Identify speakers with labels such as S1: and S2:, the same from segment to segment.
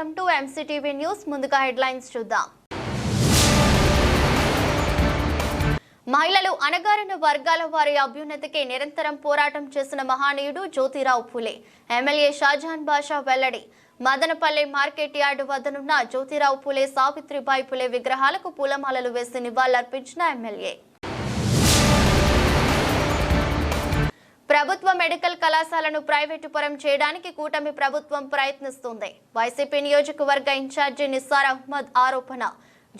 S1: Welcome to MCTV news ముందుగా headlines చూద్దాం. మహిళలు అణగారిన వర్గాల వారి అభ్యున్నతికి నిరంతరం పోరాటం చేసిన మహానీయుడు జ్యోతిరావు ఫులే. ఎమ్మెల్యే షాజహాన్ బాషా వెల్లడి. మదనపల్లె మార్కెట్ యార్డు వద్దనున్న జ్యోతిరావు ఫులే సావిత్రిబాయి ఫులే విగ్రహాలకు పూలమాలలు వేసి నివాళులర్పించిన ఎమ్మెల్యే. ప్రభుత్వ మెడికల్ కళాశాలను ప్రైవేటు పరం చేయడానికి కూటమి ప్రభుత్వం ప్రయత్నిస్తుంది. వైసీపీ నియోజకవర్గ ఇన్ఛార్జి నిస్సార్ అహ్మద్ ఆరోపణ.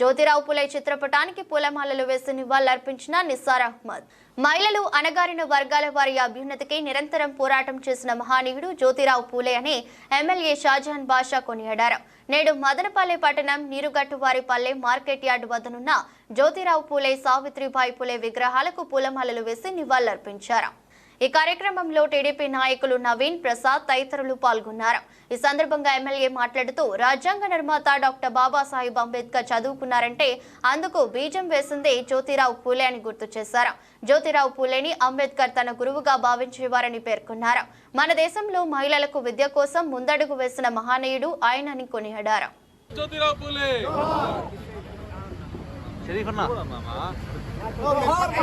S1: జ్యోతిరావు పులే చిత్రపటానికి పూలమాలలు వేసి నివాళులర్పించిన నిస్సార్ అహ్మద్. మహిళలు అణగారిన వర్గాల వారి అభ్యున్నతికి నిరంతరం పోరాటం చేసిన మహానీయుడు జ్యోతిరావు పూలే అని ఎమ్మెల్యే షాజహాన్ బాషా కొనియాడారు. నేడు మదనపల్లె పట్టణం నీరుగట్టువారిపల్లె మార్కెట్ యార్డు వద్దనున్న జ్యోతిరావు పూలే సావిత్రిబాయి పూలే విగ్రహాలకు పూలమాలలు వేసి నివాళులర్పించారు. ఈ కార్యక్రమంలో టీడీపీ నాయకులు నవీన్ ప్రసాద్ తదితరులు పాల్గొన్నారు. ఈ సందర్భంగా ఎమ్మెల్యే మాట్లాడుతూ రాజ్యాంగ నిర్మాత డాక్టర్ బాబాసాహెబ్ అంబేద్కర్ చదువుకున్నారంటే అందుకు బీజం వేసిందే జ్యోతిరావు పూలే అని గుర్తు చేశారు. జ్యోతిరావు పూలేని అంబేద్కర్ తన గురువుగా భావించేవారని పేర్కొన్నారు. మన దేశంలో మహిళలకు విద్య కోసం ముందడుగు వేసిన మహానీయుడు ఆయనని కొనియాడారు
S2: పూలే
S3: షరీఫ్ అన్న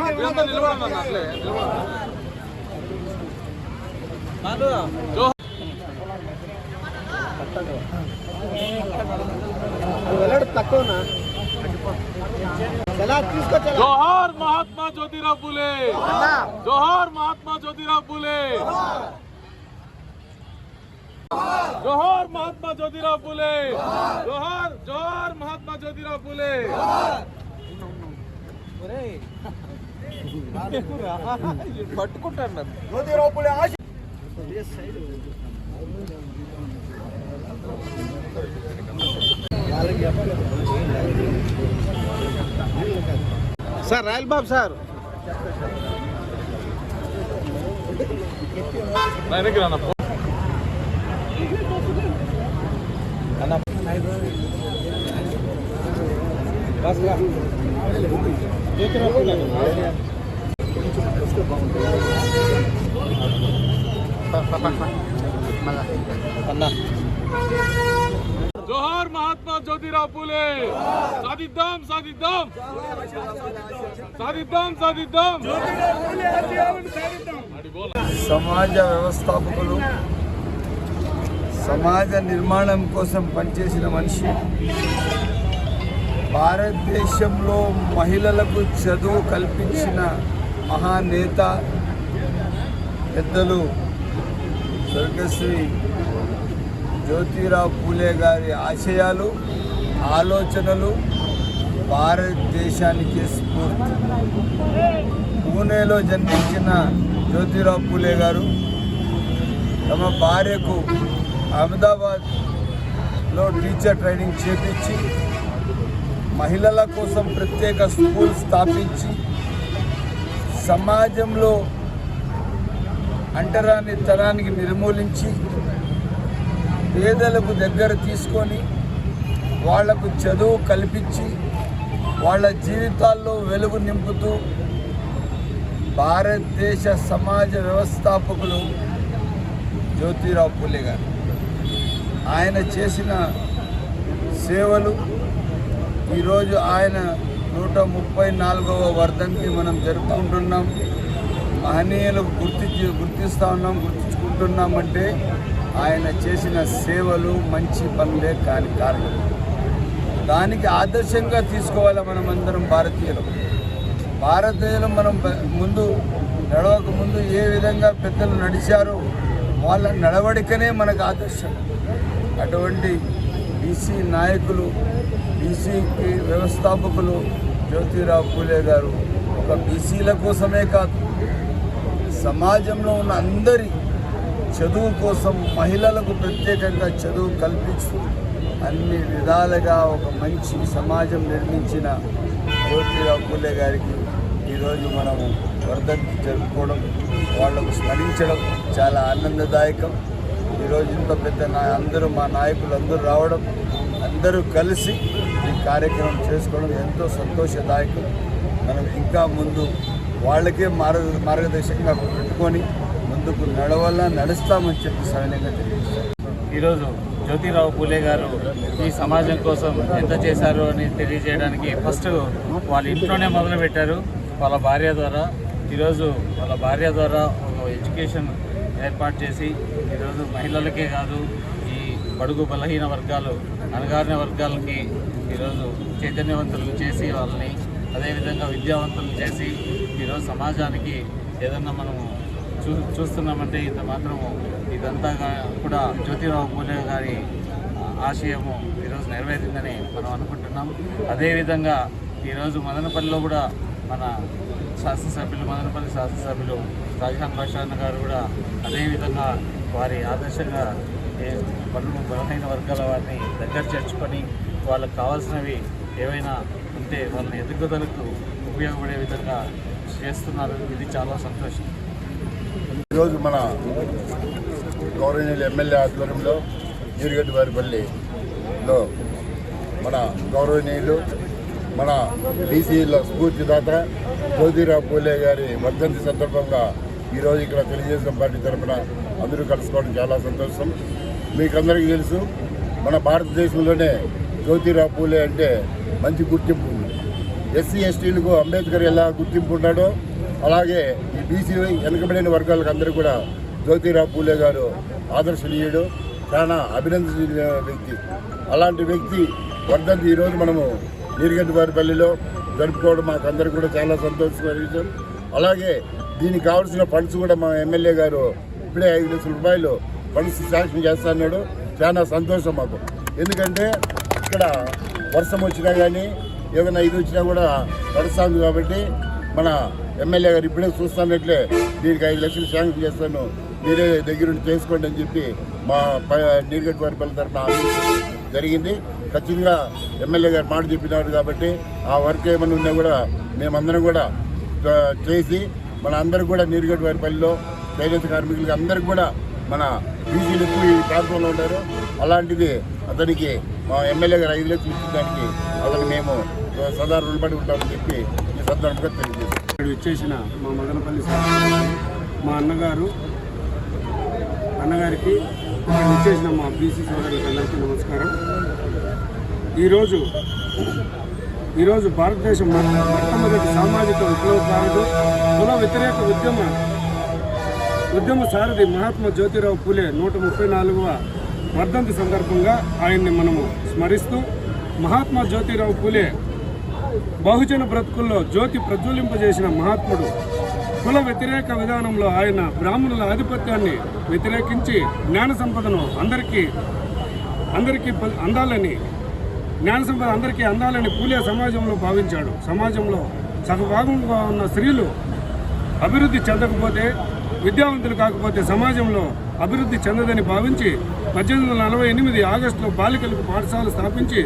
S2: వీళ్ళంతా నిలబడమ్మా అట్లే, నిలబడమ్మా. జో-
S4: వెళ్ళడు తక్కువనా ఎలా తీసుకొచ్చా
S2: జోహార్ మహాత్మా జ్యోతిరావు పూలే జోహార్ మహాత్మా జ్యోతిరావు పూలే జోహార్ మహాత్మా జ్యోతిరావు పూలే జోహార్ జోహార్ మహాత్మా జ్యోతిరావు పూలే
S3: పట్టుకుంటాను నన్ను
S4: Jyotirao Phule Asha
S2: sir Royal Babu sir. Phone. జోహార్ మహాత్మా జ్యోతిరావు పూలే సాధిద్దాం సాధిద్దాం సాధిద్దాం సాధిద్దాం.
S5: సమాజ వ్యవస్థాపకులు సమాజ నిర్మాణం కోసం పనిచేసిన మనిషి భారతదేశంలో మహిళలకు చదువు కల్పించిన మహానేత పెద్దలు స్వర్గశ్రీ జ్యోతిరావు పూలే గారి ఆశయాలు ఆలోచనలు భారతదేశానికి స్ఫూర్తి. పూణేలో జన్మించిన జ్యోతిరావు పూలే గారు తమ భార్యకు అహ్మదాబాద్లో టీచర్ ట్రైనింగ్ చేపించి మహిళల కోసం ప్రత్యేక స్కూల్ స్థాపించి సమాజంలో అంటరాని తరానికి నిర్మూలించి పేదలకు దగ్గర తీసుకొని వాళ్ళకు చదువు కల్పించి వాళ్ళ జీవితాల్లో వెలుగు నింపుతూ భారతదేశ సమాజ వ్యవస్థాపకులు జ్యోతిరావు పూలే గారు. ఆయన చేసిన సేవలు ఈరోజు ఆయన నూట ముప్పై నాలుగవ వర్ధంతి మనం జరుపుకుంటున్నాం. మహనీయులకు గుర్తి గుర్తిస్తూ ఉన్నాం గుర్తించుకుంటున్నామంటే ఆయన చేసిన సేవలు మంచి పనులే కాని కారణం. దానికి ఆదర్శంగా తీసుకోవాలి మనమందరం భారతీయులు? భారతీయులు మనం ముందు నడవక ముందు ఏ విధంగా పెద్దలు నడిచారో వాళ్ళ నడవడికనే మనకు ఆదర్శం. అటువంటి బీసీ నాయకులు బీసీకి వ్యవస్థాపకులు జ్యోతిరావు పూలే గారు ఒక బీసీల కోసమే కాదు సమాజంలో ఉన్న అందరి చదువు కోసం మహిళలకు ప్రత్యేకంగా చదువు కల్పిస్తూ అన్ని విధాలుగా ఒక మంచి సమాజం నిర్మించిన జ్యోతిరావు పూలే గారికి ఈరోజు మనము వర్ధంతి జరుపుకోవడం వాళ్ళకు స్మరించడం చాలా ఆనందదాయకం. ఈరోజు ఇంత పెద్ద నా అందరూ మా నాయకులు అందరూ రావడం అందరూ కలిసి ఈ కార్యక్రమం చేసుకోవడం ఎంతో సంతోషదాయకం. మనం ఇంకా ముందు వాళ్ళకే మార్గ మార్గదర్శకంగా పెట్టుకొని ముందుకు నడవాలా నడుస్తామని చెప్పి సవినయంగా తెలియజేస్తారు
S6: ఈరోజు జ్యోతిరావు పూలే గారు ఈ సమాజం కోసం ఎంత చేశారు అని తెలియజేయడానికి ఫస్ట్ వాళ్ళ ఇంట్లోనే మొదలుపెట్టారు. వాళ్ళ భార్య ద్వారా ఈరోజు వాళ్ళ భార్య ద్వారా ఒక ఎడ్యుకేషన్ ఏర్పాటు చేసి ఈరోజు మహిళలకే కాదు ఈ బడుగు బలహీన వర్గాలు అణగారిన వర్గాలకి ఈరోజు చైతన్యవంతులు చేసి వాళ్ళని అదేవిధంగా విద్యావంతులు చేసి ఈరోజు సమాజానికి ఏదన్నా మనము చూ చూస్తున్నామంటే ఇంత మాత్రము ఇదంతా కూడా జ్యోతిరావు పూలే గారి ఆశయము ఈరోజు నెరవేరిందని మనం అనుకుంటున్నాం. అదేవిధంగా ఈరోజు మదనపల్లిలో కూడా మన శాసనసభ్యులు మదనపల్లి శాసనసభ్యులు రాజాన్ ప్రశాంత్ గారు కూడా అదేవిధంగా వారి ఆదర్శంగా ఏ పనులు బలహీన వర్గాల వారిని దగ్గర చేర్చుకొని వాళ్ళకు కావాల్సినవి ఏవైనా అంటే వాళ్ళని ఎదుగుదలకు ఉపయోగపడే విధంగా చేస్తున్నారు ఇది చాలా సంతోషం.
S7: ఈరోజు మన గౌరవనీయులు ఎమ్మెల్యే ఆధ్వర్యంలో నీరుగడ్డి వారిపల్లిలో మన గౌరవనీయులు మన బీసీల స్ఫూర్తిదాత జ్యోతిరావు పూలే గారి వర్ధంతి సందర్భంగా ఈరోజు ఇక్కడ తెలుగుదేశం పార్టీ తరఫున అందరూ కలుసుకోవడం చాలా సంతోషం. మీకందరికీ తెలుసు మన భారతదేశంలోనే జ్యోతిరావు పూలే అంటే మంచి గుర్తింపు ఉంది. ఎస్సీ ఎస్టీలకు అంబేద్కర్ ఎలా గుర్తింపు ఉన్నాడో అలాగే ఈ బీసీ వెనుకబడిన వర్గాలకు అందరూ కూడా జ్యోతిరావు పూలే గారు ఆదర్శనీయుడు చాలా అభినందనీయ వ్యక్తి. అలాంటి వ్యక్తి వర్ధంతి ఈరోజు మనము నీరుగడ్డి వారిపల్లిలో జరుపుకోవడం మాకు అందరికీ కూడా చాలా సంతోషమైన విషయం అలాగే దీనికి కావాల్సిన ఫండ్స్ కూడా మా ఎమ్మెల్యే గారు ఇప్పుడే ఐదు లక్షల రూపాయలు ఫండ్స్ శాంక్షన్ చేస్తా అన్నాడు చాలా సంతోషం మాకు. ఎందుకంటే ఇక్కడ వర్షం వచ్చినా కానీ ఏదైనా ఇది వచ్చినా కూడా పడుస్తుంది కాబట్టి మన ఎమ్మెల్యే గారు ఇప్పుడే చూస్తున్నట్లే దీనికి ఐదు లక్షలు శాంక్షన్ చేస్తాను. మీరే దగ్గరుండి చేసుకోండి అని చెప్పి మా నీరుగట్టు వారి పల్లె తరఫున జరిగింది. ఖచ్చితంగా ఎమ్మెల్యే గారు మాట చెప్పినారు కాబట్టి ఆ వర్క్ ఏమైనా ఉన్నా కూడా మేమందరం కూడా చేసి మన అందరూ కూడా నీరుగట్టు వారి పల్లెలో చేనేత కార్మికులకి అందరికి కూడా మన బీసీలు ఎక్కువ ఈ ప్రాంతంలో ఉన్నారు అలాంటిది అతనికి మా ఎమ్మెల్యే గారు ఐదు లక్షలు ఇచ్చిన దానికి అతను మేము సదా రుణపడి ఉంటామని చెప్పి ఈ సందర్భంగా తెలియజేస్తాం
S8: ఇక్కడ ఇచ్చేసిన మా మదనపల్లి మా అన్నగారు అన్నగారికి ఇచ్చేసిన మా బీసీ సోదరులకు అందరికీ నమస్కారం. ఈరోజు ఈరోజు భారతదేశం మొట్టమొదటి సామాజిక విప్లవకారుడు కుల వ్యతిరేక ఉద్యమ ఉద్యమ సారథి మహాత్మా జ్యోతిరావు పూలే నూట ముప్పై నాలుగవ వర్ధంతి సందర్భంగా ఆయన్ని మనము స్మరిస్తూ మహాత్మా జ్యోతిరావు పూలే బహుజన బ్రతుకుల్లో జ్యోతి ప్రజ్వలింపజేసిన మహాత్ముడు. కుల వ్యతిరేక విధానంలో ఆయన బ్రాహ్మణుల ఆధిపత్యాన్ని వ్యతిరేకించి జ్ఞాన సంపదను అందరికీ అందరికీ ప- అందాలని జ్ఞాన సంపద అందరికీ అందాలని పూలే సమాజంలో భావించాడు. సమాజంలో సగభాగంగా ఉన్న స్త్రీలు అభివృద్ధి చెందకపోతే విద్యావంతులు కాకపోతే సమాజంలో అభివృద్ధి చెందదని భావించి పద్దెనిమిది వందల నలభై ఎనిమిది ఆగస్టులో బాలికలకు పాఠశాల స్థాపించి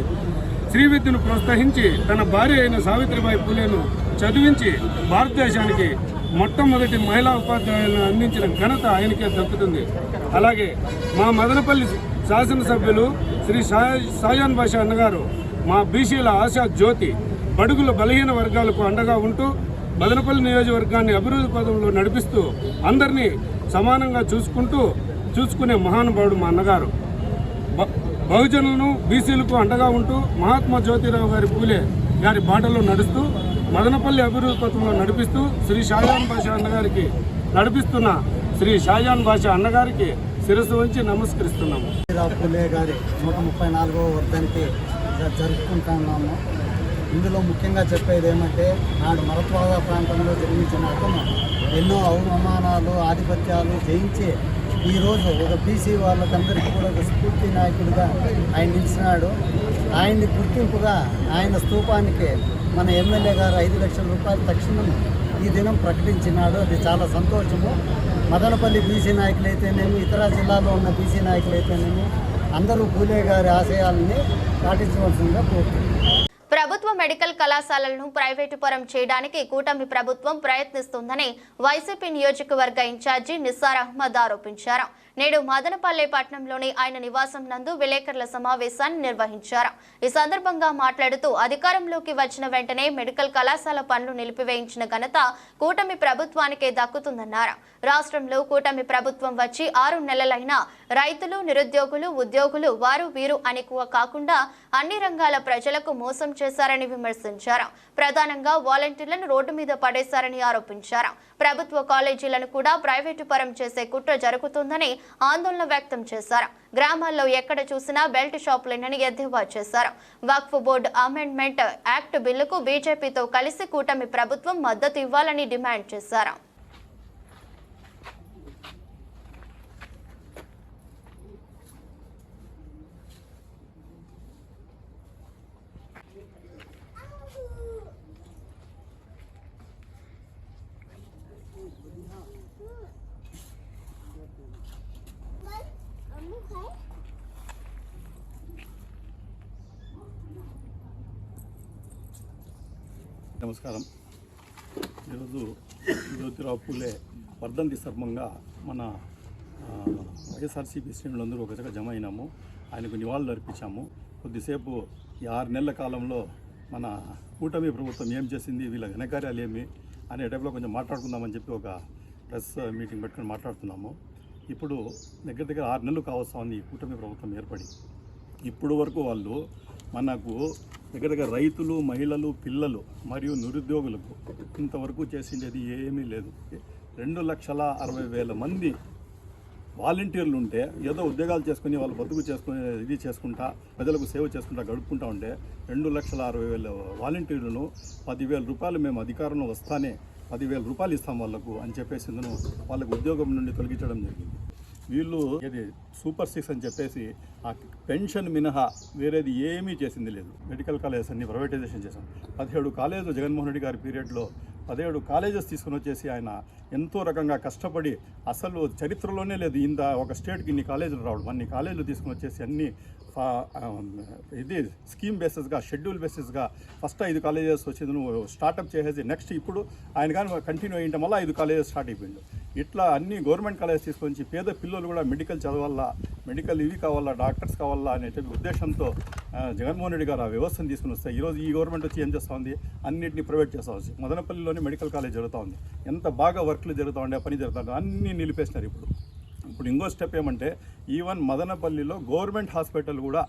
S8: స్త్రీ విద్యను ప్రోత్సహించి తన భార్య అయిన సావిత్రిబాయి పూలేను చదివించి భారతదేశానికి మొట్టమొదటి మహిళా ఉపాధ్యాయులను అందించిన ఘనత ఆయనకే దక్కుతుంది. అలాగే మా మదనపల్లి శాసనసభ్యులు శ్రీ సాయాన్ షాజాన్ బాషా అన్నగారు మా బీసీల ఆశా జ్యోతి బడుగుల బలహీన వర్గాలకు అండగా ఉంటూ మదనపల్లి నియోజకవర్గాన్ని అభివృద్ధి పదంలో నడిపిస్తూ అందరినీ సమానంగా చూసుకుంటూ చూసుకునే మహానుభావుడు మా అన్నగారు. బ- బహుజనులను బీసీలకు అండగా ఉంటూ మహాత్మా జ్యోతిరావు గారి పూలే గారి బాటలో నడుస్తూ మదనపల్లి అభివృద్ధి పథంలో నడిపిస్తూ శ్రీ షాజాన్ బాషా అన్నగారికి నడిపిస్తున్న శ్రీ షాజాన్ బాషా అన్నగారికి శిరస్సు వంచి నమస్కరిస్తున్నాము.
S9: పూలే గారి నూట ముప్పై నాలుగవ వర్ధంతి జరుపుకుంటున్నాము ఇందులో ముఖ్యంగా చెప్పేది ఏమంటే నాడు మరత్వాద ప్రాంతంలో జన్మించిన అతను ఎన్నో అవమానాలు ఆధిపత్యాలు జయించి ఈరోజు ఒక బీసీ వాళ్ళకందరికీ కూడా ఒక స్ఫూర్తి నాయకుడిగా ఆయన నిలిచినాడు. ఆయన్ని గుర్తింపుగా ఆయన స్తూపానికి మన ఎమ్మెల్యే గారు ఐదు లక్షల రూపాయలు తక్షణం ఈ దినం ప్రకటించినాడు. అది చాలా సంతోషము. మదనపల్లి బీసీ నాయకులైతేనేమి ఇతర జిల్లాలో ఉన్న బీసీ నాయకులైతేనేమి అందరూ పూలే గారి ఆశయాలని పాటించవలసిందిగా కోరుతున్నాను
S1: ప్రభుత్వ మెడికల్ కళాశాలలను ప్రైవేటు పరం చేయడానికి కూటమి ప్రభుత్వం ప్రయత్నిస్తోందని వైసీపీ నియోజకవర్గ ఇన్ఛార్జి నిస్సార్ అహ్మద్ ఆరోపించారు. నేడు మదనపల్లె పట్టణంలోని ఆయన నివాసం నందు విలేకరుల సమావేశాన్ని నిర్వహించారు. ఈ సందర్భంగా మాట్లాడుతూ అధికారంలోకి వచ్చిన వెంటనే మెడికల్ కళాశాల పనులు నిలిపివేయించిన ఘనత కూటమి ప్రభుత్వానికే దక్కుతుందన్నారు. రాష్ట్రంలో కూటమి ప్రభుత్వం వచ్చి ఆరు నెలలైనా రైతులు నిరుద్యోగులు ఉద్యోగులు వారు వీరు అని కాకుండా అన్ని రంగాల ప్రజలకు మోసం చేశారని విమర్శించారు. ప్రధానంగా వాలంటీర్లను రోడ్డు మీద పడేశారని ఆరోపించారు. ప్రభుత్వ కాలేజీలను కూడా ప్రైవేటు పరం చేసే కుట్ర జరుగుతుందని ఆందోళన వ్యక్తం చేశారు. గ్రామాల్లో ఎక్కడ చూసినా బెల్ట్ షాపులేనని ఎద్దేవా చేశారు. వక్ఫ్ బోర్డు అమెండ్మెంట్ యాక్ట్ బిల్లుకు బీజేపీతో కలిసి కూటమి ప్రభుత్వం మద్దతు ఇవ్వాలని డిమాండ్ చేశారు.
S10: నమస్కారం. ఈరోజు జ్యోతిరావు పూలే వర్ధంతి సందర్భంగా మన వైఎస్ఆర్సీపీ శ్రేణులందరూ ఒక జగ జమ అయినాము. ఆయనకు నివాళులు అర్పించాము. కొద్దిసేపు ఈ ఆరు నెలల కాలంలో మన కూటమి ప్రభుత్వం ఏం చేసింది వీళ్ళ ఘనకార్యాలు ఏమి అనే టైప్లో కొంచెం మాట్లాడుకుందామని చెప్పి ఒక ప్రెస్ మీటింగ్ పెట్టుకొని మాట్లాడుతున్నాము. ఇప్పుడు దగ్గర దగ్గర ఆరు నెలలు కావస్తా ఉంది ఈ కూటమి ప్రభుత్వం ఏర్పడి. ఇప్పుడు వరకు వాళ్ళు మనకు దగ్గర దగ్గర రైతులు మహిళలు పిల్లలు మరియు నిరుద్యోగులకు ఇంతవరకు చేసిండేది ఏమీ లేదు. రెండు లక్షల అరవై వేల మంది వాలంటీర్లు ఉంటే ఏదో ఉద్యోగాలు చేసుకుని వాళ్ళు బతుకు చేసుకుని ఇది చేసుకుంటా ప్రజలకు సేవ చేసుకుంటా గడుపుకుంటా ఉంటే రెండు లక్షల అరవై వేల వాలంటీర్లను పదివేల రూపాయలు మేము అధికారంలో వస్తానే పదివేల రూపాయలు ఇస్తాం వాళ్ళకు అని చెప్పేసి వాళ్ళకు ఉద్యోగం నుండి తొలగించడం జరిగింది. వీళ్ళు ఇది సూపర్ సిక్స్ అని చెప్పేసి ఆ పెన్షన్ మినహా వేరేది ఏమీ చేసింది లేదు. మెడికల్ కాలేజెస్ అన్ని ప్రైవేటైజేషన్ చేశాం. పదిహేడు కాలేజీలు జగన్మోహన్ రెడ్డి గారి పీరియడ్లో పదిహేడు కాలేజెస్ తీసుకుని వచ్చేసి ఆయన ఎంతో రకంగా కష్టపడి అసలు చరిత్రలోనే లేదు. ఇంత ఒక స్టేట్కి ఇన్ని కాలేజీలు రావడం అన్ని కాలేజీలు తీసుకుని వచ్చేసి అన్ని ఇది స్కీమ్ బేసిస్గా షెడ్యూల్ బేసిస్గా ఫస్ట్ ఐదు కాలేజెస్ వచ్చింది నువ్వు స్టార్ట్అప్ చేసేసి నెక్స్ట్ ఇప్పుడు ఆయన కానీ కంటిన్యూ అయ్యింటే మళ్ళీ ఐదు కాలేజెస్ స్టార్ట్ అయిపోయిండు. ఇట్లా అన్ని గవర్నమెంట్ కాలేజెస్ తీసుకొని పేద పిల్లలు కూడా మెడికల్ చదవాలా మెడికల్ ఇవి కావాలా డాక్టర్స్ కావాలా అనే ఉద్దేశంతో జగన్మోహన్ రెడ్డి గారు ఆ వ్యవస్థను తీసుకుని వస్తే ఈరోజు ఈ గవర్నమెంట్ వచ్చి ఏం చేస్తూ ఉంది? అన్నింటినీ ప్రైవేట్ చేస్తూ ఉంది. మదనపల్లిలోనే మెడికల్ కాలేజ్ జరుగుతూ ఉంది. ఎంత బాగా వర్క్లు జరుగుతూ ఉండే పని జరుగుతూ అన్నీ నిలిపేసినారు ఇప్పుడు. ఇప్పుడు ఇంకో స్టెప్ ఏమంటే ఈవెన్ మదనపల్లిలో గవర్నమెంట్ హాస్పిటల్ కూడా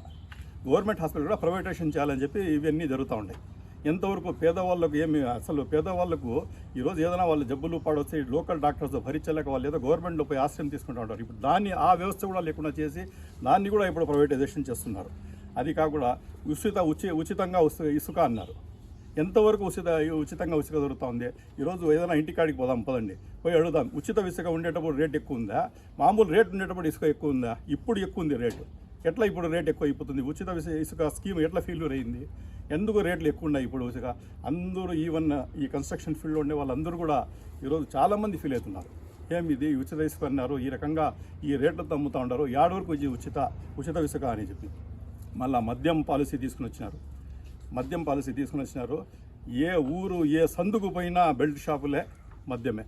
S10: గవర్నమెంట్ హాస్పిటల్ కూడా ప్రైవేటైజేషన్ చేయాలని చెప్పి ఇవన్నీ జరుగుతూ ఉంటాయి ఎంతవరకు పేదవాళ్ళకు ఏమి అసలు పేదవాళ్ళకు ఈరోజు ఏదైనా వాళ్ళు జబ్బులు పాడొస్తే లోకల్ డాక్టర్స్ భరించలేక వాళ్ళు ఏదో గవర్నమెంట్లో పోయి ఆశ్రయం తీసుకుంటూ ఉంటారు. ఇప్పుడు దాన్ని ఆ వ్యవస్థ కూడా లేకుండా చేసి దాన్ని కూడా ఇప్పుడు ప్రైవేటైజేషన్ చేస్తున్నారు. అది కాకుండా ఉచిత ఉచి ఉచితంగా ఇసుక అన్నారు. ఎంతవరకు ఉచిత ఉచితంగా ఇసుక దొరుకుతుంది? ఈరోజు ఏదైనా ఇంటికాడికి పోదాం పదండి. పోయి అడుగుదాం. ఉచిత ఇసుక ఉండేటప్పుడు రేట్ ఎక్కువ ఉందా? మామూలు రేట్ ఉండేటప్పుడు ఇసుక ఎక్కువ ఉందా? ఇప్పుడు ఎక్కువ ఉంది రేటు. ఎట్లా ఇప్పుడు రేట్ ఎక్కువ అయిపోతుంది? ఉచిత ఇసుక స్కీమ్ ఎట్లా ఫెయిల్యూర్ అయింది? ఎందుకు రేట్లు ఎక్కువ ఉన్నాయి ఇప్పుడు ఇసుక అందరూ ఈవెన్ ఈ కన్స్ట్రక్షన్ ఫీల్డ్లో ఉండే వాళ్ళందరూ కూడా ఈరోజు చాలామంది ఫీల్ అవుతున్నారు. ఏం ఇది? ఉచిత ఇసుక అన్నారు. ఈ రకంగా ఈ రేట్లతో అమ్ముతూ ఉన్నారు. యాడ వరకు ఉచిత ఉచిత ఇసుక అని చెప్పి. మళ్ళీ మద్యం పాలసీ తీసుకుని వచ్చినారు. మద్యం పాలసీ తీసుకుని వచ్చినారు. ఏ ఊరు ఏ సందుకు పోయినా బెల్ట్ షాపులే మద్యమే.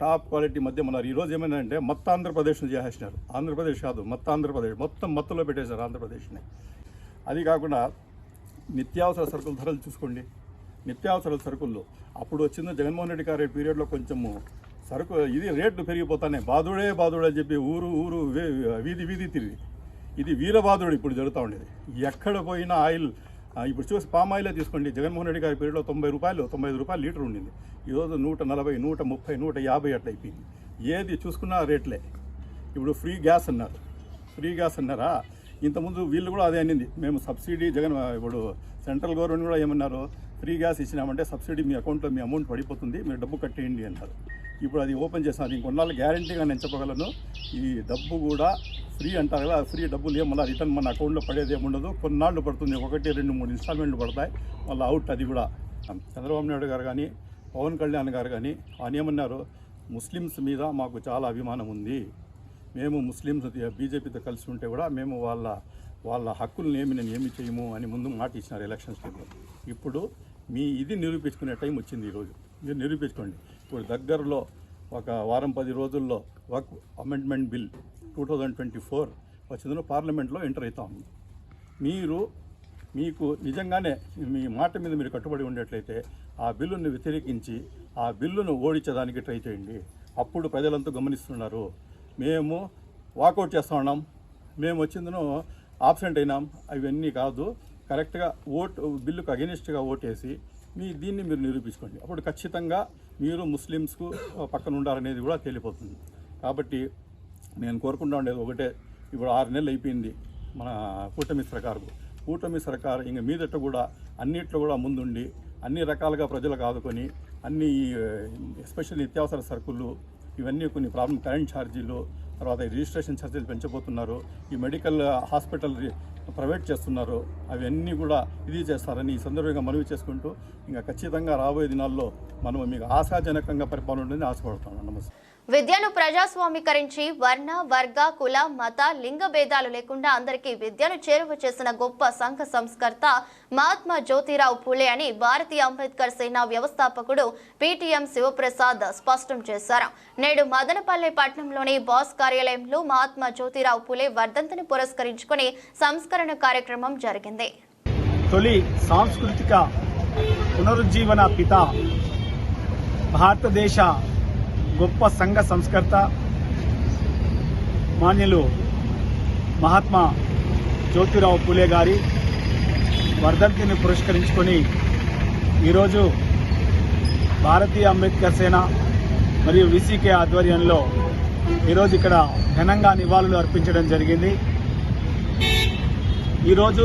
S10: టాప్ క్వాలిటీ మద్యం ఉన్నారు. ఈరోజు ఏమైందంటే మొత్తం ఆంధ్రప్రదేశ్ను చేసేసినారు. ఆంధ్రప్రదేశ్ కాదు మొత్తం ఆంధ్రప్రదేశ్. మొత్తం మత్తులో పెట్టేశారు ఆంధ్రప్రదేశ్ని. అది కాకుండా నిత్యావసర సరుకుల ధరలు చూసుకోండి. నిత్యావసర సరుకుల్లో అప్పుడు వచ్చిన జగన్మోహన్ రెడ్డి గారి పీరియడ్లో కొంచెము సరుకు ఇది రేట్లు పెరిగిపోతానే. బాధుడే బాధుడే అని చెప్పి ఊరు ఊరు వీధి వీధి తిరిగి. ఇది వీరబాధుడు ఇప్పుడు జరుగుతూ ఉండేది. ఎక్కడ పోయినా ఆయిల్ ఇప్పుడు చూసి పామ్ ఆయిలే తీసుకోండి. జగన్మోహన్ రెడ్డి గారి పీరియడ్లో తొంభై రూపాయలు తొంభై ఐదు రూపాయలు లీటర్ ఉండింది. ఈరోజు నూట నలభై నూట ముప్పై నూట యాభై అట్లా అయిపోయింది. ఏది చూసుకున్నా రేట్లే. ఇప్పుడు ఫ్రీ గ్యాస్ అన్నారు. ఫ్రీ గ్యాస్ అన్నారా? ఇంతకుముందు వీళ్ళు కూడా అదే అనింది. మేము సబ్సిడీ జగన్ ఇప్పుడు సెంట్రల్ గవర్నమెంట్ కూడా ఏమన్నారు? ఫ్రీ గ్యాస్ ఇచ్చినామంటే సబ్సిడీ మీ అకౌంట్లో మీ అమౌంట్ పడిపోతుంది మీరు డబ్బు కట్టేయండి అన్నారు. ఇప్పుడు అది ఓపెన్ చేస్తున్నారు ఇంకొన్నాళ్ళు గ్యారంటీగా నేను చెప్పగలను. ఈ డబ్బు కూడా ఫ్రీ అంటారు కదా ఫ్రీ డబ్బులు ఏం మళ్ళీ రిటర్న్ మన అకౌంట్లో పడేది ఏముండదు. కొన్నాళ్ళు పడుతుంది. ఒకటి రెండు మూడు ఇన్స్టాల్మెంట్లు పడతాయి. మళ్ళీ అవుట్ అది కూడా. చంద్రబాబు నాయుడు గారు కానీ పవన్ కళ్యాణ్ గారు కానీ ఆయన ఏమన్నారు? ముస్లిమ్స్ మీద మాకు చాలా అభిమానం ఉంది. మేము ముస్లిమ్స్ బీజేపీతో కలిసి ఉంటే కూడా మేము వాళ్ళ వాళ్ళ హక్కులను ఏమి నేను ఏమి చేయము అని ముందు మాట ఇచ్చినారు ఎలక్షన్స్ టైంలో ఇప్పుడు మీ ఇది నిరూపించుకునే టైం వచ్చింది ఈరోజు. మీరు నిరూపించుకోండి. ఇప్పుడు దగ్గరలో ఒక వారం పది రోజుల్లో work amendment bill two thousand twenty four వచ్చిందో పార్లమెంట్లో ఎంటర్ అవుతా ఉంది. మీరు మీకు నిజంగానే మీ మాట మీద మీరు కట్టుబడి ఉండేట్లయితే ఆ బిల్లుని వ్యతిరేకించి ఆ బిల్లును ఓడించడానికి ట్రై చేయండి. అప్పుడు ప్రజలంతా గమనిస్తున్నారు. మేము వాకౌట్ చేస్తా ఉన్నాం. మేము వచ్చిందను ఆబ్సెంట్ అయినాం. అవన్నీ కాదు. కరెక్ట్గా ఓట్ బిల్లుకు అగెనిస్ట్గా ఓటేసి మీ దీన్ని మీరు నిరూపించుకోండి. అప్పుడు ఖచ్చితంగా మీరు ముస్లిమ్స్కు పక్కన ఉండాలనేది కూడా తేలిపోతుంది. కాబట్టి నేను కోరుకుంటా ఉండేది ఒకటే. ఇప్పుడు ఆరు నెలలు అయిపోయింది మన కూటమి సర్కారు కూటమి సర్కారు ఇంక మీదట కూడా అన్నిట్లో కూడా ముందుండి అన్ని రకాలుగా ప్రజలకు ఆదుకొని అన్ని ఎస్పెషల్లీ నిత్యావసర సరుకులు ఇవన్నీ కొన్ని ప్రాబ్లం కరెంట్ ఛార్జీలు తర్వాత ఈ రిజిస్ట్రేషన్ ఛార్జీలు పెంచబోతున్నారు ఈ మెడికల్ హాస్పిటల్ రి- ప్రైవేట్ చేస్తున్నారు అవన్నీ కూడా ఇది చేస్తారని ఈ సందర్భంగా మనవి చేసుకుంటూ ఇంకా ఖచ్చితంగా రాబోయే దినాల్లో మనం మీకు ఆశాజనకంగా పరిపాలన ఉంటుందని ఆశపడుతున్నాను నమస్తే.
S1: విద్యను ప్రజాస్వామీకరించి వర్ణ వర్గ కుల మత లింగ భేదాలు లేకుండా అందరికీ విద్యను చేరువ చేసిన గొప్ప సంఘ సంస్కర్త మహాత్మా జ్యోతిరావు పూలే అని భారతీయ అంబేద్కర్ సేన వ్యవస్థాపకుడు పిటిఎం శివప్రసాద్ స్పష్టం చేశారు. నేడు మదనపల్లె పట్టణంలోని బాస్ కార్యాలయంలో మహాత్మా జ్యోతిరావు పూలే వర్ధంతిని పురస్కరించుకుని సంస్కరణ కార్యక్రమం జరిగింది.
S11: తొలి సాంస్కృతిక పునరుజ్జీవన పిత భారతదేశ గొప్ప సంఘ సంస్కర్త మాన్యులు మహాత్మా జ్యోతిరావు పూలే గారి వర్ధంతిని పురస్కరించుకొని ఈరోజు భారతీయ అంబేద్కర్ సేన మరియు విసికే ఆధ్వర్యంలో ఈరోజు ఇక్కడ ఘనంగా నివాళులు అర్పించడం జరిగింది. ఈరోజు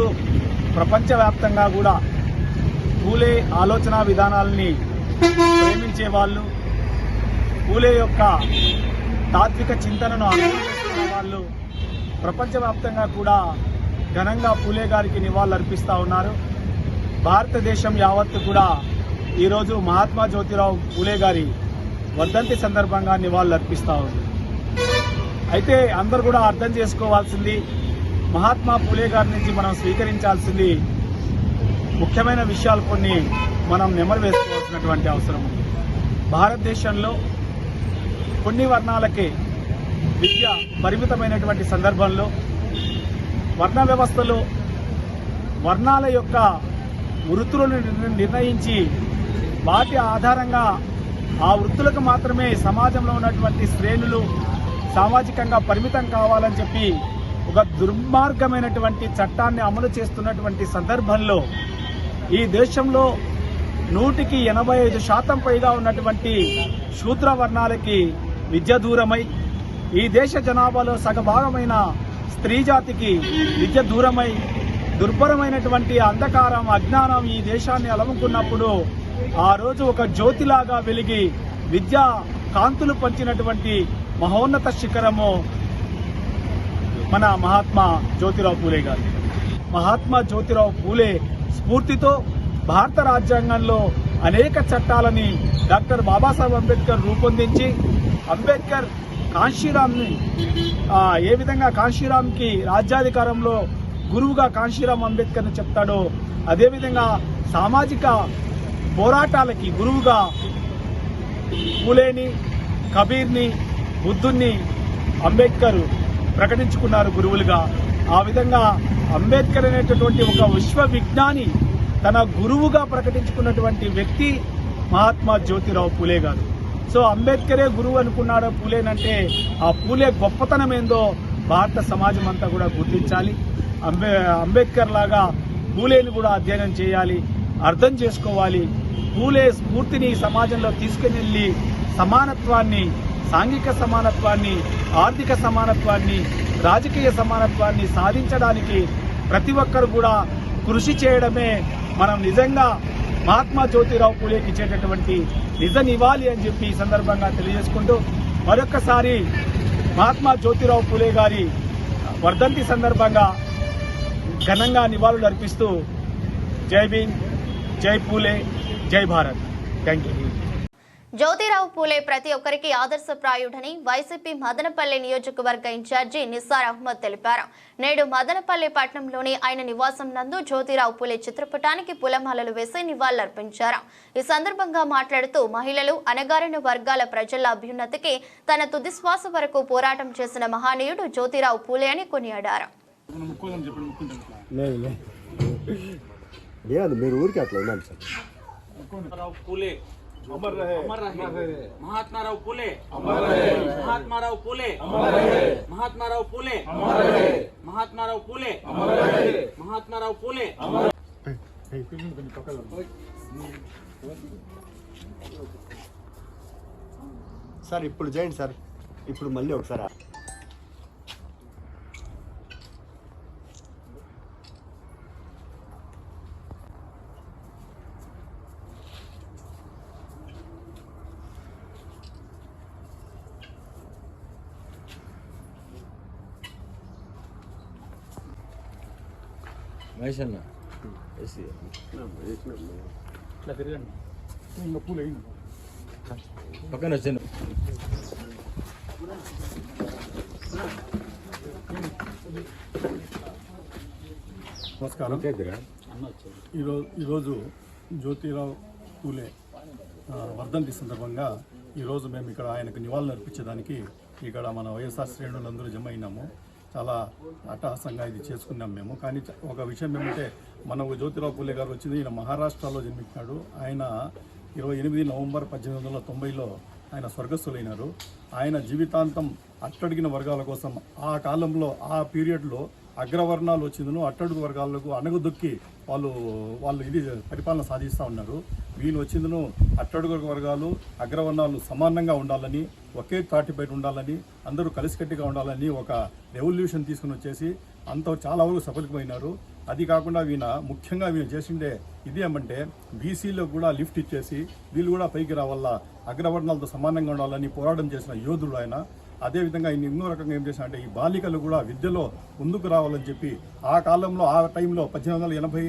S11: ప్రపంచవ్యాప్తంగా కూడా పూలే ఆలోచన విధానాలని ప్రేమించే వాళ్ళు పూలే యొక్క తాత్విక చింతనను అర్థం వాళ్ళు ప్రపంచవ్యాప్తంగా కూడా ఘనంగా పూలే గారికి నివాళులర్పిస్తూ ఉన్నారు. భారతదేశం యావత్తు కూడా ఈరోజు మహాత్మా జ్యోతిరావు పూలే గారి వర్ధంతి సందర్భంగా నివాళులు అర్పిస్తూ ఉంది. అయితే అందరు కూడా అర్థం చేసుకోవాల్సింది మహాత్మా పూలే గారి నుంచి మనం స్వీకరించాల్సింది ముఖ్యమైన విషయాలు కొన్ని మనం నెమరు వేసుకోవాల్సినటువంటి అవసరం ఉంది. భారతదేశంలో కొన్ని వర్ణాలకే విద్య పరిమితమైనటువంటి సందర్భంలో వర్ణ వ్యవస్థలో వర్ణాల యొక్క వృత్తులను నిర్ణయించి వాటి ఆధారంగా ఆ వృత్తులకు మాత్రమే సమాజంలో ఉన్నటువంటి శ్రేణులు సామాజికంగా పరిమితం కావాలని చెప్పి ఒక దుర్మార్గమైనటువంటి చట్టాన్ని అమలు చేస్తున్నటువంటి సందర్భంలో ఈ దేశంలో నూటికి ఎనభై ఐదు శాతం పైగా ఉన్నటువంటి శూద్ర వర్ణాలకి విద్య దూరమై ఈ దేశ జనాభాలో సగభాగమైన స్త్రీ జాతికి విద్య దూరమై దుర్భరమైనటువంటి అంధకారం అజ్ఞానం ఈ దేశాన్ని అలముకున్నప్పుడు ఆ రోజు ఒక జ్యోతిలాగా వెలిగి విద్యా కాంతులు పంచినటువంటి మహోన్నత శిఖరము మన మహాత్మా జ్యోతిరావు పూలే గారు. మహాత్మా జ్యోతిరావు పూలే స్ఫూర్తితో భారత రాజ్యాంగంలో అనేక చట్టాలని డాక్టర్ బాబాసాహెబ్ అంబేద్కర్ రూపొందించి అంబేద్కర్ కాంశీరామ్ని ఏ విధంగా కాంశీరామ్కి రాజ్యాధికారంలో గురువుగా కాంశీరామ్ అంబేద్కర్ని చెప్తాడో అదేవిధంగా సామాజిక పోరాటాలకి గురువుగా పూలేని కబీర్ని బుద్ధుణ్ణి అంబేద్కర్ ప్రకటించుకున్నారు గురువులుగా. ఆ విధంగా అంబేద్కర్ అనేటటువంటి ఒక విశ్వ విజ్ఞాని తన గురువుగా ప్రకటించుకున్నటువంటి వ్యక్తి మహాత్మా జ్యోతిరావు పూలే గారు. సో అంబేద్కరే గురువు అనుకున్నాడు పూలేనంటే ఆ పూలే గొప్పతనం ఏందో భారత సమాజం అంతా కూడా గుర్తించాలి. అంబే అంబేద్కర్ లాగా పూలేని కూడా అధ్యయనం చేయాలి అర్థం చేసుకోవాలి. పూలే స్ఫూర్తిని సమాజంలో తీసుకుని సమానత్వాన్ని సాంఘిక సమానత్వాన్ని ఆర్థిక సమానత్వాన్ని రాజకీయ సమానత్వాన్ని సాధించడానికి ప్రతి ఒక్కరు కూడా కృషి చేయడమే మనం నిజంగా మహాత్మా జ్యోతిరావు పూలేకి ఇచ్చేటటువంటి నిజం ఇవ్వాలి అని చెప్పి ఈ సందర్భంగా తెలియజేసుకుంటూ మరొక్కసారి మహాత్మా జ్యోతిరావు పూలే గారి వర్ధంతి సందర్భంగా ఘనంగా నివాళులు అర్పిస్తూ జై భీమ్ జై పూలే జై భారత్. థ్యాంక్ యూ
S1: జ్యోతిరావు పూలే ప్రతి ఒక్కరికి ఆదర్శప్రాయుడని వైసీపీ మదనపల్లి నియోజకవర్గ ఇన్ఛార్జి నిస్సార్ అహ్మద్ తెలిపారు. నేడు మదనపల్లి పట్టణంలోని ఆయన నివాసం నందు జ్యోతిరావు పూలే చిత్రపటానికి పూలమాలలు వేసి నివాళులర్పించారు. ఈ సందర్భంగా మాట్లాడుతూ మహిళలు అనగారిన వర్గాల ప్రజల అభ్యున్నతికి తన తుదిశ్వాస వరకు పోరాటం చేసిన మహానీయుడు జ్యోతిరావు పూలే అని కొనియాడారు.
S4: మీరు ఊరికి అట్లా ఉండాలి సార్.
S6: పూలే
S2: अमर रहे
S6: अमर रहे महात्माराव फुले
S2: अमर रहे
S6: महात्माराव फुले
S2: अमर रहे
S6: महात्माराव फुले
S2: अमर रहे
S6: महात्माराव फुले
S2: अमर रहे
S6: महात्माराव फुले
S4: సార్ ఇప్పుడు చేయండి సార్ ఇప్పుడు మళ్ళీ ఒకసారి
S10: నమస్కారం. ఈరోజు ఈరోజు జ్యోతిరావు పూలే వర్ధంతి సందర్భంగా ఈరోజు మేము ఇక్కడ ఆయనకు నివాళులు అర్పించడానికి ఇక్కడ మన వైఎస్ఆర్ శ్రేణులందరూ జమ అయినాము. చాలా అట్టహాసంగా ఇది చేసుకున్నాం మేము. కానీ ఒక విషయం ఏమంటే మన జ్యోతిరావు పూలే గారు వచ్చింది ఈయన మహారాష్ట్రలో జన్మించాడు ఆయన ఇరవై ఎనిమిది నవంబర్ పద్దెనిమిది వందల తొంభైలో ఆయన స్వర్గస్థులైనారు. ఆయన జీవితాంతం అట్టడిగిన వర్గాల కోసం ఆ కాలంలో ఆ పీరియడ్లో అగ్రవర్ణాలు వచ్చిందను అట్టడుగు వర్గాలకు అణగదొక్కి వాళ్ళు వాళ్ళు ఇది పరిపాలన సాధిస్తూ ఉన్నారు. వీళ్ళు వచ్చిందను అట్టడుగు వర్గాలు అగ్రవర్ణాలు సమానంగా ఉండాలని ఒకే తాటిపై ఉండాలని అందరూ కలిసికట్టుగా ఉండాలని ఒక రెవల్యూషన్ తీసుకుని వచ్చేసి అంత చాలా వరకు సఫలికమైనారు అది కాకుండా వీణ ముఖ్యంగా వీణ చేసిండే ఇది ఏమంటే బీసీలో కూడా లిఫ్ట్ ఇచ్చేసి వీళ్ళు కూడా పైకి రావాల అగ్రవర్ణాలతో సమానంగా ఉండాలని పోరాటం చేసిన యోధుడు ఆయన. అదేవిధంగా ఈయన ఎన్నో రకంగా ఏం చేశారంటే ఈ బాలికలు కూడా విద్యలో ముందుకు రావాలని చెప్పి ఆ కాలంలో ఆ టైంలో పద్దెనిమిది వందల ఎనభై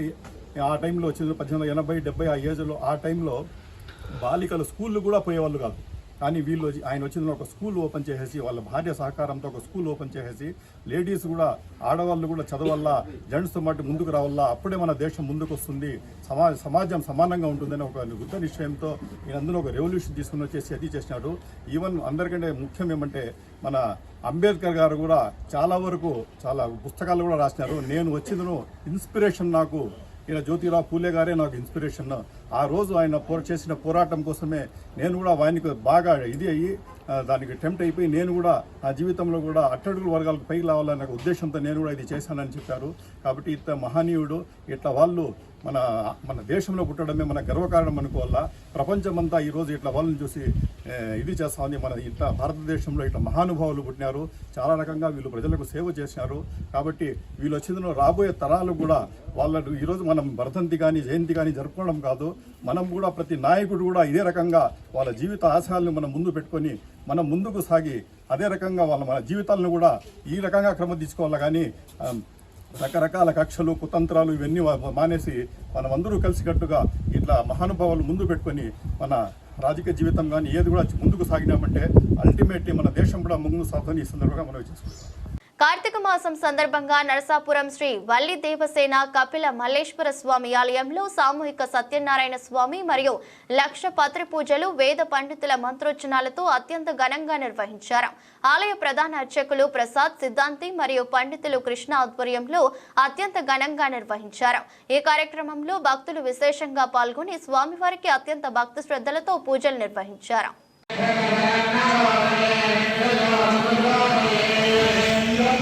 S10: ఆ టైంలో వచ్చింది పద్దెనిమిది వందల ఎనభై డెబ్బై ఆ ఏజ్లో ఆ టైంలో బాలికలు స్కూళ్ళు కూడా పోయేవాళ్ళు కాదు. కానీ వీళ్ళు వచ్చి- ఆయన వచ్చిన ఒక స్కూల్ ఓపెన్ చేసేసి వాళ్ళ భార్య సహకారంతో ఒక స్కూల్ ఓపెన్ చేసేసి లేడీస్ కూడా ఆడవాళ్ళు కూడా చదవల్లా జెంట్స్ మట్టి ముందుకు రావాలా అప్పుడే మన దేశం ముందుకు వస్తుంది సమా సమాజం సమానంగా ఉంటుందని ఒక వృద్ధ నిశ్చయంతో ఈయన అందులో ఒక రెవల్యూషన్ తీసుకుని వచ్చేసి అది చేసినాడు. ఈవెన్ అందరికంటే ముఖ్యం ఏమంటే మన అంబేద్కర్ గారు కూడా చాలా వరకు చాలా పుస్తకాలు కూడా రాసినారు. నేను వచ్చిందను ఇన్స్పిరేషన్ నాకు. ఈయన జ్యోతిరావు పూలే గారే నాకు ఇన్స్పిరేషన్ ఆ రోజు ఆయన పోరా చేసిన పోరాటం కోసమే నేను కూడా ఆయనకు బాగా ఇది అయ్యి దానికి టెంప్ట్ అయిపోయి నేను కూడా నా జీవితంలో కూడా అట్టడుగుల వర్గాలకు పైకి రావాలనే ఒక ఉద్దేశంతో నేను కూడా ఇది చేశానని చెప్పారు. కాబట్టి ఇంత మహనీయుడు ఇట్లా వాళ్ళు మన మన దేశంలో పుట్టడమే మన గర్వకారణం అనుకోవాలా? ప్రపంచమంతా ఈరోజు ఇట్లా వాళ్ళని చూసి ఇది చేస్తా ఉంది మన ఇంత భారతదేశంలో ఇట్లా మహానుభావులు పుట్టినారు. చాలా రకంగా వీళ్ళు ప్రజలకు సేవ చేసినారు. కాబట్టి వీళ్ళు వచ్చిన రాబోయే తరాలు కూడా వాళ్ళను ఈరోజు మనం వర్ధంతి కానీ జయంతి కానీ జరుపుకోవడం కాదు. మనం కూడా ప్రతి నాయకుడు కూడా ఇదే రకంగా వాళ్ళ జీవిత ఆశయాలను మనం ముందు పెట్టుకొని మనం ముందుకు సాగి అదే రకంగా వాళ్ళ మన జీవితాలను కూడా ఈ రకంగా క్రమతీసుకోవాలి కానీ రకరకాల కక్షలు కుతంత్రాలు ఇవన్నీ మానేసి మనమందరూ కలిసికట్టుగా ఇట్లా మహానుభావాలు ముందు పెట్టుకొని మన రాజకీయ జీవితం కానీ ఏది కూడా ముందుకు సాగినామంటే అల్టిమేట్లీ మన దేశం కూడా ముందుకు సాగుతుంది ఈ సందర్భంగా మనం చేసుకుంటాం
S1: కార్తీక మాసం సందర్భంగా నరసాపురం శ్రీ వల్లి దేవసేన కపిల మల్లేశ్వర స్వామి ఆలయంలో సామూహిక సత్యనారాయణ స్వామి మరియు లక్ష పత్రి పూజలు వేద పండితుల మంత్రోచ్చనాలతో అత్యంత ఘనంగా నిర్వహించారు. ఆలయ ప్రధాన అర్చకులు ప్రసాద్ సిద్ధాంతి మరియు పండితులు కృష్ణ ఆధ్వర్యంలో అత్యంత ఘనంగా నిర్వహించారు. ఈ కార్యక్రమంలో భక్తులు విశేషంగా పాల్గొని స్వామివారికి అత్యంత భక్తి శ్రద్ధలతో పూజలు నిర్వహించారు.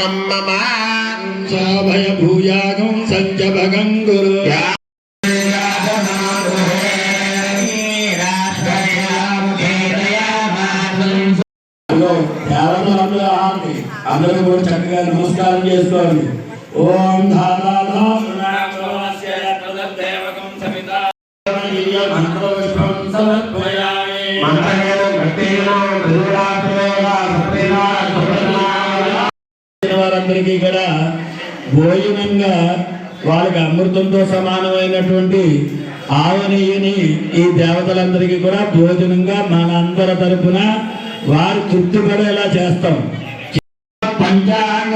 S12: భజంతే ముఖం
S13: భూయాగం సంజభగం గురు అందరూ కూడా చక్కగా నమస్కారం చేసుకోండి వారందరికీ కూడా భోజనంగా వాళ్ళకి అమృతంతో సమానమైనటువంటి ఆవనీయుని ఈ దేవతలందరికీ కూడా భోజనంగా మనందరి తరపున వారు తృప్తిపడేలా చేస్తాం. పంచాంగ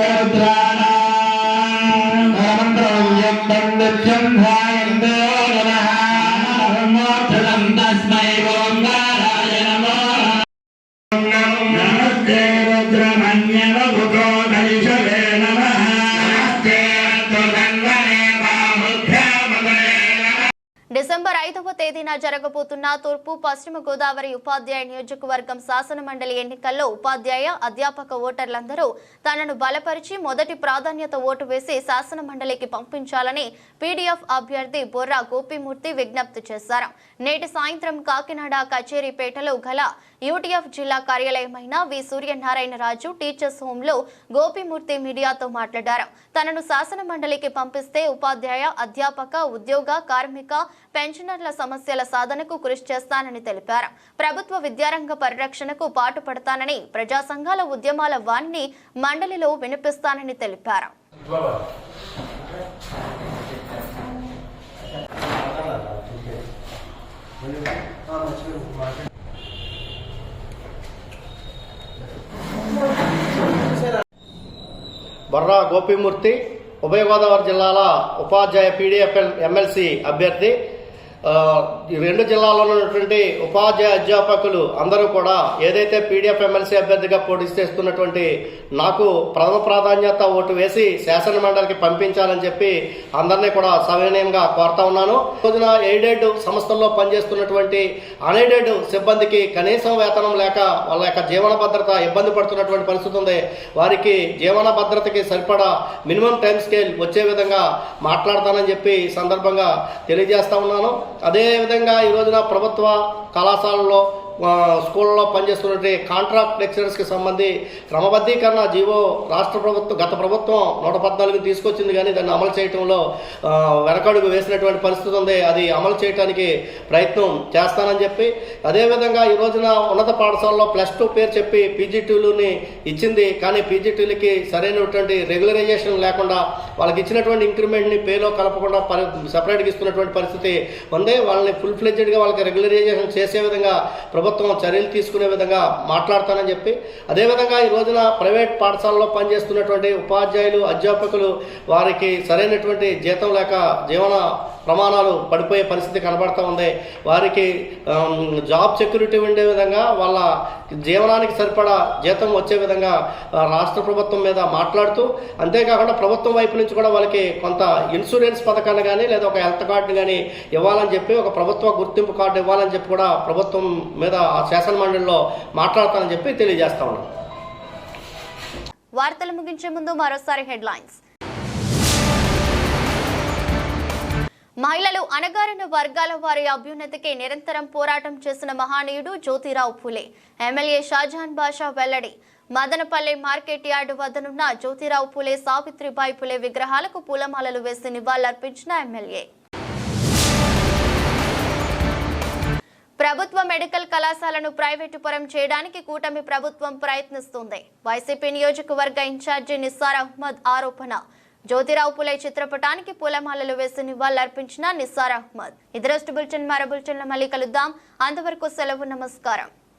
S1: తేదీన జరగబోతున్న తూర్పు పశ్చిమ గోదావరి ఉపాధ్యాయ నియోజకవర్గం శాసన మండలి ఎన్నికల్లో ఉపాధ్యాయ అధ్యాపక ఓటర్లందరూ తనను బలపరిచి మొదటి ప్రాధాన్యత ఓటు వేసి శాసన మండలికి పంపించాలని పీడీఎఫ్ అభ్యర్థి బొర్రా గోపిమూర్తి విజ్ఞప్తి చేశారు. నేటి సాయంత్రం కాకినాడ కచేరీపేటలో గల యూటీఎఫ్ జిల్లా కార్యాలయమైన వి సూర్యనారాయణ రాజు టీచర్స్ హోంలో గోపిమూర్తి మీడియాతో మాట్లాడారు. తనను శాసన మండలికి పంపిస్తే ఉపాధ్యాయ అధ్యాపక ఉద్యోగ కార్మిక పెన్షనర్ల సమస్యల సాధనకు కృషి చేస్తానని తెలిపారు. ప్రభుత్వ విద్యారంగ పరిరక్షణకు పాటుపడతానని ప్రజా సంఘాల ఉద్యమాల వాణిని మండలిలో వినిపిస్తానని తెలిపారు.
S14: బొర్రా గోపిమూర్తి ఉభయ గోదావరి జిల్లాల ఉపాధ్యాయ పీడీఎఫ్ఎల్ ఎమ్మెల్సీ అభ్యర్థి రెండు జిల్లాలో ఉన్నటువంటి ఉపాధ్యాయ అధ్యాపకులు అందరూ కూడా ఏదైతే పీడిఎఫ్ ఎమ్మెల్సీ అభ్యర్థిగా పోటీ చేస్తున్నటువంటి నాకు ప్రథమ ప్రాధాన్యత ఓటు వేసి శాసన మండలికి పంపించాలని చెప్పి అందరినీ కూడా సవినయంగా కోరుతా ఉన్నాను. రోజున ఎయిడెడ్ సంస్థల్లో పనిచేస్తున్నటువంటి అన్ఎయిడెడ్ సిబ్బందికి కనీసం వేతనం లేక వాళ్ళ యొక్క జీవన భద్రత ఇబ్బంది పడుతున్నటువంటి పరిస్థితి ఉంది. వారికి జీవన భద్రతకి సరిపడా మినిమం టైం స్కేల్ వచ్చే విధంగా మాట్లాడతానని చెప్పి సందర్భంగా తెలియజేస్తా ఉన్నాను. అదేవిధంగా ఈ రోజున ప్రభుత్వ కళాశాలలో స్కూల్లో స్కూళ్ళలో పనిచేస్తున్నటువంటి కాంట్రాక్ట్ లెక్చరర్స్కి సంబంధి క్రమబద్ధీకరణ జీవో రాష్ట్ర ప్రభుత్వం గత ప్రభుత్వం నూట పద్నాలుగు తీసుకొచ్చింది కానీ దాన్ని అమలు చేయడంలో వెనకడుగు వేసినటువంటి పరిస్థితి ఉంది. అది అమలు చేయడానికి ప్రయత్నం చేస్తానని చెప్పి అదేవిధంగా ఈ రోజున ఉన్నత పాఠశాలలో ప్లస్ టూ పేరు చెప్పి పీజీటీలని ఇచ్చింది. కానీ పీజీటీలకి సరైనటువంటి రెగ్యులరైజేషన్ లేకుండా వాళ్ళకి ఇచ్చినటువంటి ఇంక్రిమెంట్ని పేలో కలపకుండా పరి సపరేట్గా ఇస్తున్నటువంటి పరిస్థితి ఉంది. వాళ్ళని ఫుల్ ఫ్లెడ్జెడ్గా వాళ్ళకి రెగ్యులరైజేషన్ చేసే విధంగా ప్రభుత్వం చర్యలు తీసుకునే విధంగా మాట్లాడతానని చెప్పి అదేవిధంగా ఈ రోజున ప్రైవేట్ పాఠశాలలో పనిచేస్తున్నటువంటి ఉపాధ్యాయులు అధ్యాపకులు వారికి సరైనటువంటి జీతం లేక జీవన ప్రమాణాలు పడిపోయే పరిస్థితి కనబడుతూ ఉంది. వారికి జాబ్ సెక్యూరిటీ ఉండే విధంగా వాళ్ళ జీవనానికి సరిపడా జీతం వచ్చే విధంగా రాష్ట్ర ప్రభుత్వం మీద మాట్లాడుతూ అంతేకాకుండా ప్రభుత్వం వైపు నుంచి కూడా వాళ్ళకి కొంత ఇన్సూరెన్స్ పథకాన్ని కానీ లేదా ఒక హెల్త్ కార్డుని కానీ ఇవ్వాలని చెప్పి ఒక ప్రభుత్వ గుర్తింపు కార్డు ఇవ్వాలని చెప్పి కూడా ప్రభుత్వం మీద ఆ శాసన మండలిలో మాట్లాడతానని చెప్పి తెలియజేస్తా ఉన్నాను
S1: వార్తలు ముగించే ముందు మరోసారి హెడ్లైన్స్. మహిళలు అణగారిన వర్గాల వారి అభ్యున్నతికి నిరంతరం పోరాటం చేసిన మహానీయుడు జ్యోతిరావు ఫులే. ఎమ్మెల్యే షాజహాన్ బాషా వెల్లడి. మదనపల్లె మార్కెట్ యార్డు వద్దనున్న జ్యోతిరావు ఫులే సావిత్రిబాయి ఫులే విగ్రహాలకు పూలమాలలు వేసి నివాళులర్పించిన ఎమ్మెల్యే. ప్రభుత్వ మెడికల్ కళాశాలను ప్రైవేటు పరం చేయడానికి కూటమి ప్రభుత్వం ప్రయత్నిస్తుంది. వైసీపీ నియోజకవర్గ ఇన్ఛార్జి నిస్సార్ అహ్మద్ ఆరోపణ. జ్యోతిరావు పులే చిత్రపటానికి పూలమాలలు వేసి నివాళులర్పించిన నిస్సార్ అహ్మద్. ఇదరస్ట్ బులెటిన్ మరో బులెటిన్లో మళ్ళీ కలుద్దాం. అంతవరకు సెలవు నమస్కారం.